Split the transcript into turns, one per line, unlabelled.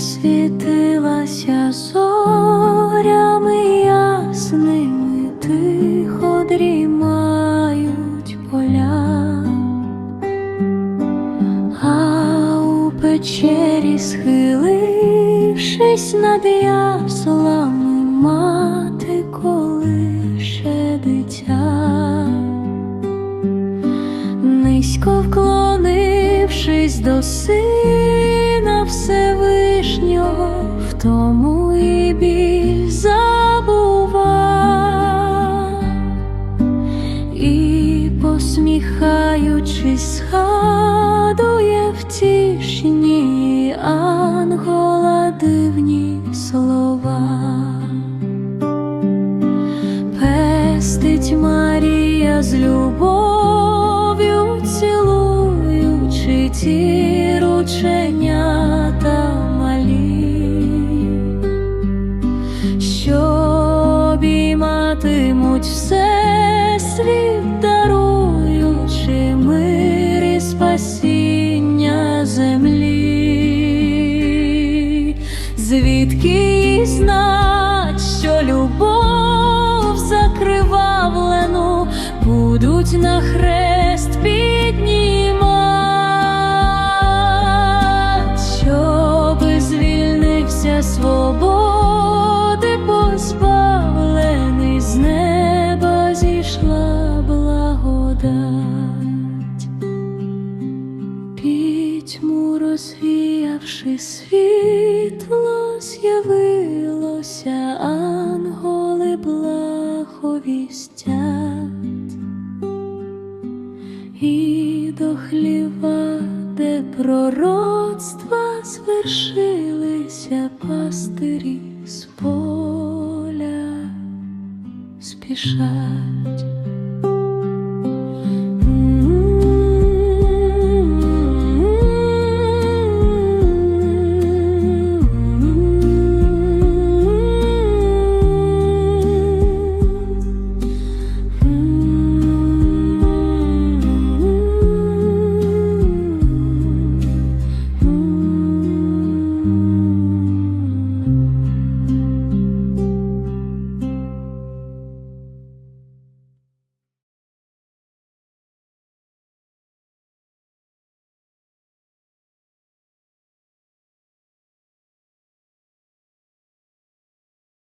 світилася зорями ясними, тихо дрімають поля, а у печері, схилившись над яслами, мати колише дитя. Низько вклонившись до сина тому і біль забува, і посміхаючись, згадує втішні ангола дивні слова. Пестить Марія з любов'ю, цілуючи ті обійматимуть все світ, даруючи мир і спасіння землі, звідки знать, що любов закривавлену будуть на хрест розвіявши світло, з'явилося, анголи благовістять, і до хліва, де пророцтва звершилися пастирі з поля спішать.